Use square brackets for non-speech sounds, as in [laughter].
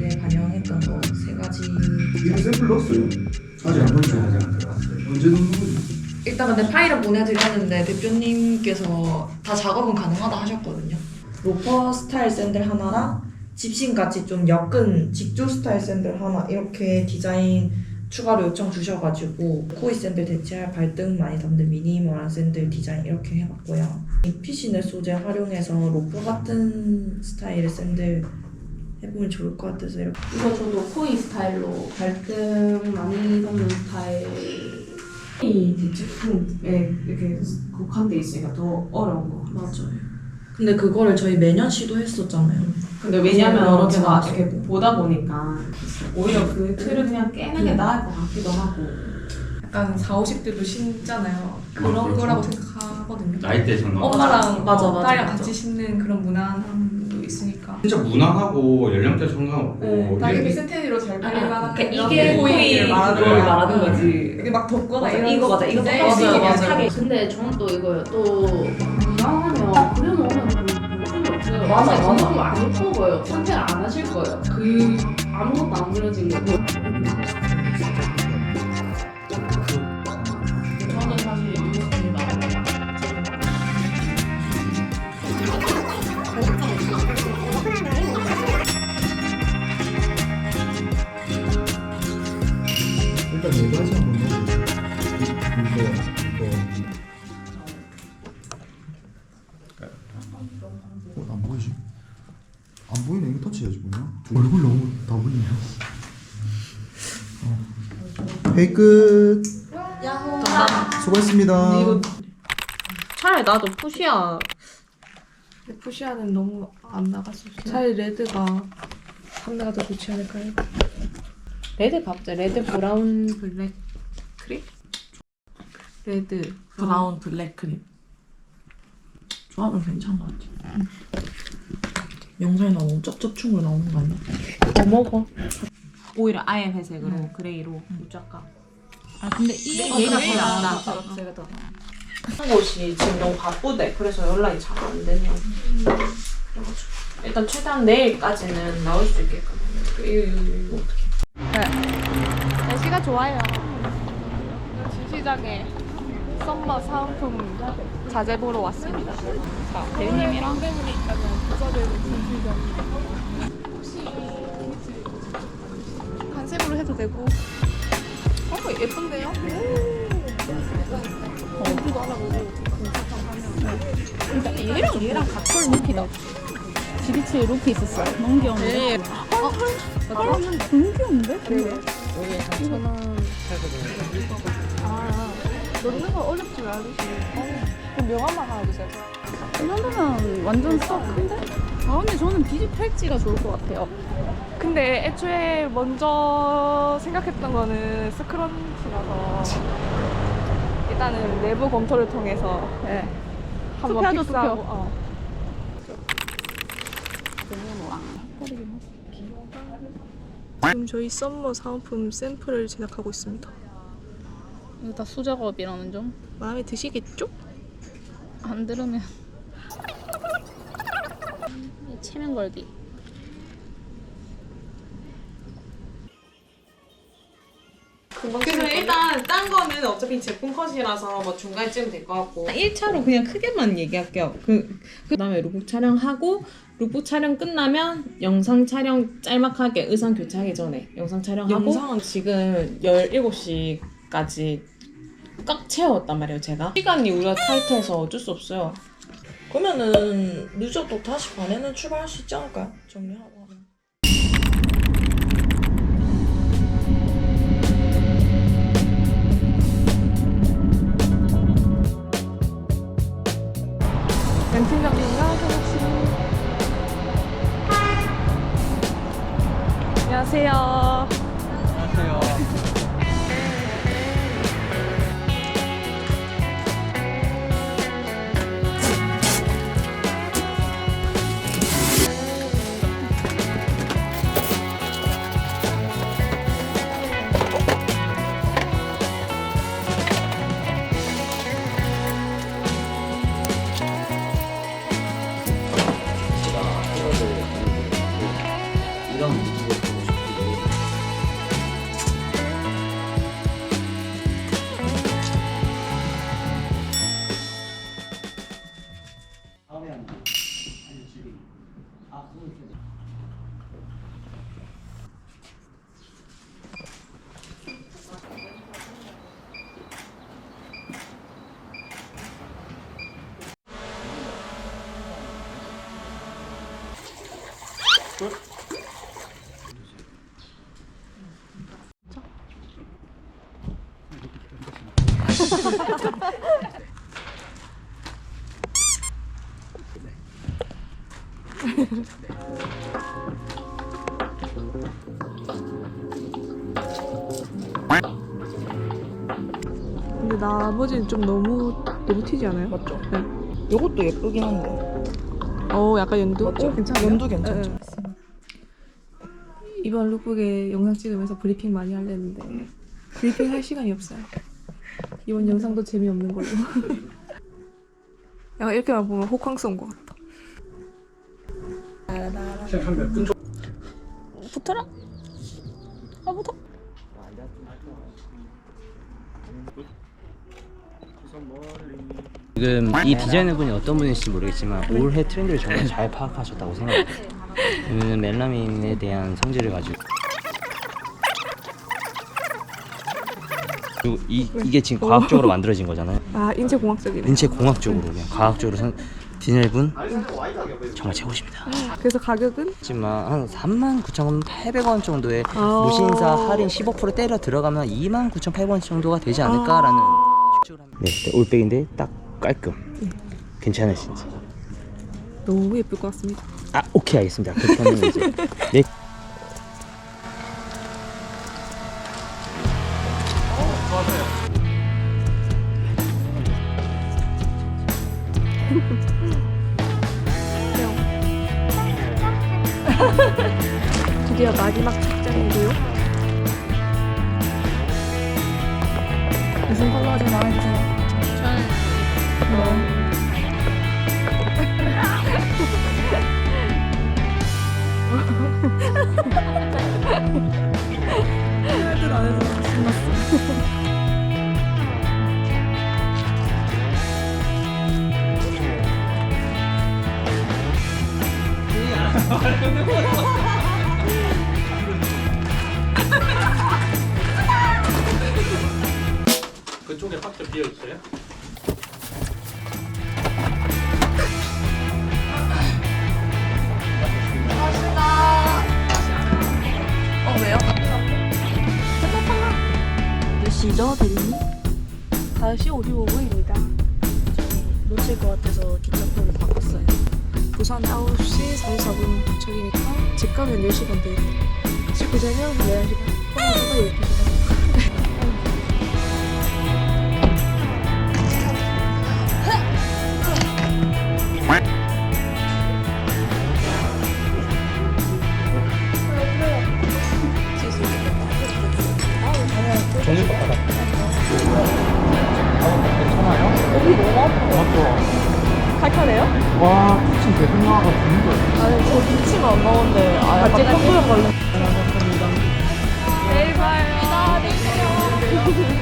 네, 반영했던 거 세 가지. 이미 샘플 넣었어요. 아직 안 넣었죠. 아직 안 들어갔어요. 언제 넣는 거지? 일단 근데 파일은 보내드렸는데 대표님께서 다 작업은 가능하다 하셨거든요. 로퍼 스타일 샌들 하나랑 집신같이 좀 엮은 직조 스타일 샌들 하나 이렇게 디자인 추가로 요청 주셔가지고 코이 샌들 대체할 발등 많이 담는 미니멀한 샌들 디자인 이렇게 해봤고요. 이 피시넷 소재 활용해서 로퍼 같은 스타일의 샌들 해보면 좋을 것 같아서 이렇게 이거 저도 코이 스타일로 발등 많이 담는 스타일 이 제품에 이렇게 국한돼 있으니까 더 어려운 거 같아요. 맞아요. 근데 그거를 저희 매년 시도했었잖아요. 근데 왜냐면 개 제가 나왔어. 이렇게 보다 보니까 오히려 그 틀을 그냥 깨는 게 나을 것 같기도 하고 약간 4, 50대도 신잖아요. 그런 그렇죠. 거라고 생각하거든요. 나이대 상관 엄마랑 맞아, 맞아, 딸이랑 맞아. 같이 신는 그런 무난함도 있으니까. 진짜 무난하고 연령대 상관없고 네, 딱 이렇게 이게 세텐으로 잘 아, 그러니까 이게 코이를 말하는 그걸 거야. 말하는 거지. 이게 막 덥거나 맞아, 이런 이거 맞아, 이거 맞아, 식이면 맞아. 사게. 근데 저는 또 이거요 또 무난하면 그려놓으면 별로 없어요 맞아, 맞아. 너무 안 예뻐 보여요 선택을 안 하실 거예요 그 아무것도 안 그려진 거저 이거, 이거. 어, 안 보이지? 안 보이네. 이거 터치해야지 뭐냐? 얼굴 너무 다 보이네. 어. 회의 끝. 수고했습니다. 차라리 나도 푸시야 푸시아는 너무 안 나갔어. 차라리 레드가 판매가 더 좋지 않을까요? 레드 가보자 레드 브라운 블랙 크림 레드. 브라운 블랙 크림. 조합은 괜찮은 것 같아. 영상에 너무 쩍쩍충으로 나오는 거 아니야? 더 먹어. 오히려 아예 회색으로 그레이로 무작가 아 근데 이 어, 얘가 더 나- 낫다 나- 제가 더. 곳이 지금 너무 바쁘대. 그래서 연락이 잘 안 되네요. 그래가지고. 일단 최대한 내일까지는 나올 수 있게끔. 이거 이거 이거 어떻게 날씨가 좋아요. 주시장에 썸머 사은품 자재 보러 왔습니다. 자, 대리님이랑 간색으로 해도 되고. 어, 예쁜데요? 오. 하라고. 일단 얘랑 얘랑 같은 루피다. 지비치 루피 있었어요. 너무 귀여운데. 어, 헐, 헐, 너무 귀여운데? 근데? 저는 아, 넣는 거 어렵지 않으시네. 그럼 명함만 하나 주세요. 이 정도면 완전 썩 큰데? 아 근데 저는 비지 팔찌가 좋을 것 같아요. 근데 애초에 먼저 생각했던 거는 스크런치라서 일단은 내부 검토를 통해서 네. 한번 투표하죠, 픽스하고 투표. 어. 지금 저희 썸머 사은품 샘플을 제작하고 있습니다. 이거 다 수작업이라는 점. 마음에 드시겠죠? 안 들으면 이 체면 걸기. 그래서 일단 딴 거는 어차피 제품 컷이라서 뭐 중간쯤 될것 같고 1차로 그냥 크게만 얘기할게요. 그, 그 다음에 룩북 촬영하고 룩북 촬영 끝나면 영상 촬영 짤막하게 의상 교체하기 전에 영상 촬영하고 영상은 지금 17시 까지 꽉 채웠단 말이에요, 제가. 시간이 우리가 타이트해서 어쩔 수 없어요. 그러면은 늦어도 다시 반에는 출발할 수 있지 않을까요? 정리하고. 안녕하세요. 근데 나머지는 좀 너무 너무 튀지 않아요? 맞죠? 네. 요것도 예쁘긴 한데. 어 약간 연두? 맞죠? 어, 괜찮아요. 연두 괜찮죠? 네, 네. 이번 룩북에 영상 찍으면서 브리핑 많이 하려는데 브리핑 할 시간이 없어요. 이번 영상도 재미없는 걸로. [laughs] 약간 이렇게만 보면 호캉스 온것 같다. 붙어라. 아 붙어. 지금 이 디자이너 분이 어떤 분일지 모르겠지만 올해 트렌드를 정말 잘 파악하셨다고 생각해요. 왜냐면 [laughs] 멜라민에 대한 성질을 가지고 그리고 이, 이게 지금 과학적으로 만들어진 거잖아요. 아 인체 공학적이네. 인체 공학적으로 그냥 과학적으로 선, 디자이너 분 정말 최고십니다. 그래서 가격은 하지만 한 39,800원 정도의 아. 무신사 할인 15% 때려 들어가면 29,800원 정도가 되지 않을까라는 추측을 합니다. 네, 올백인데 딱 깔끔. 괜찮으신지. 너무 예쁠 것 같습니다. 아 오케이 알겠습니다. 그렇다면 이제 [laughs] 네. [laughs] 드디어 마지막 착장이고요. 무슨 컬러가 제일 마음에 드세요? 저는 네. 안에서 신났어. 그쪽에 박스 비어 있어요? 어 왜요? 몇 시죠, 대리님? 5시 55분입니다. 놓칠 것 같아서 기차표를 바꿨어요. 부산 9시 44분 도착이니까 집 가면 10시간 되겠다. 집 가자면 11시 반. 떠나서가 12시 반. 밝혀내요? 와, 쿠친 계속 나와가 죽는 거야. 아니 저 기침 안 나오는데 아 갑자기 컴퓨터 걸려. 내일 봐요. [laughs]